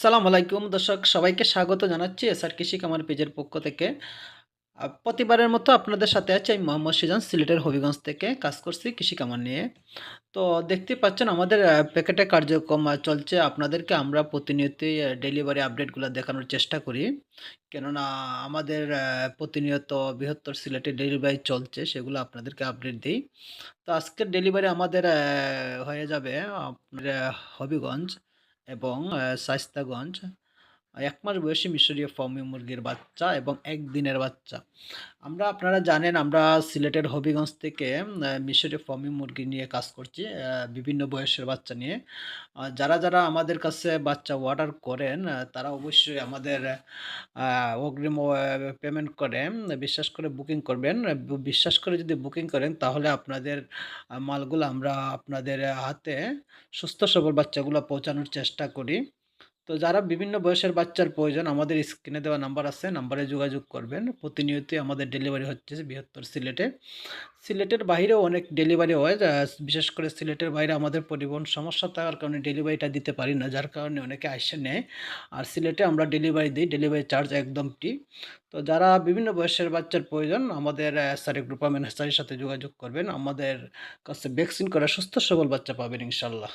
সালাম আলাইকুম দর্শক, সবাইকে স্বাগত জানাচ্ছি এসআর কৃষি কামার পেজের পক্ষ থেকে। প্রতিবারের মতো আপনাদের সাথে আছে আমি মোহাম্মদ সিজান, সিলেটের হবিগঞ্জ থেকে কাজ করছি কৃষি কামার নিয়ে। তো দেখতে পাচ্ছেন আমাদের প্যাকেটে কার্যক্রম চলছে। আপনাদেরকে আমরা প্রতিনিয়তই ডেলিভারি আপডেটগুলো দেখানোর চেষ্টা করি। কেননা আমাদের প্রতিনিয়ত বৃহত্তর সিলেটে ডেলিভারি চলছে, সেগুলো আপনাদেরকে আপডেট দিই। তো আজকের ডেলিভারি আমাদের হয়ে যাবে আপনার হবিগঞ্জ। এবং শায়েস্তাগঞ্জ এক মাস বয়সী মিশরীয় ফার্মি মুরগির বাচ্চা এবং একদিনের বাচ্চা। আমরা, আপনারা জানেন, আমরা সিলেটের হবিগঞ্জ থেকে মিশরীয় ফার্মি মুরগি নিয়ে কাজ করছি বিভিন্ন বয়সের বাচ্চা নিয়ে। যারা যারা আমাদের কাছে বাচ্চা অর্ডার করেন তারা অবশ্যই আমাদের অগ্রিম পেমেন্ট করে বিশ্বাস করে বুকিং করবেন। বিশ্বাস করে যদি বুকিং করেন, তাহলে আপনাদের মালগুলো আমরা আপনাদের হাতে সুস্থ সবল বাচ্চাগুলো পৌঁছানোর চেষ্টা করি। তো যারা বিভিন্ন বয়সের বাচ্চার প্রয়োজন, আমাদের স্ক্রিনে দেওয়া নাম্বার আছে নাম্বারে যোগাযোগ করবেন। প্রতিনিয়তই আমাদের ডেলিভারি হচ্ছে বৃহত্তর সিলেটে। সিলেটের বাইরেও অনেক ডেলিভারি হয় বিশেষ করে সিলেটের বাইরে আমাদের পরিবহন সমস্যা থাকার কারণে ডেলিভারিটা দিতে পারি না, যার কারণে অনেকে আসে নেয় আর সিলেটে আমরা ডেলিভারি দিই ডেলিভারি চার্জ একদম ফ্রি তো যারা বিভিন্ন বয়সের বাচ্চার প্রয়োজন, আমাদের সারি গ্রুপ ম্যানেজারের সাথে যোগাযোগ করবেন। আমাদের কাছে ভ্যাকসিন করা সুস্থ সবল বাচ্চা পাবেন, ইনশাল্লাহ।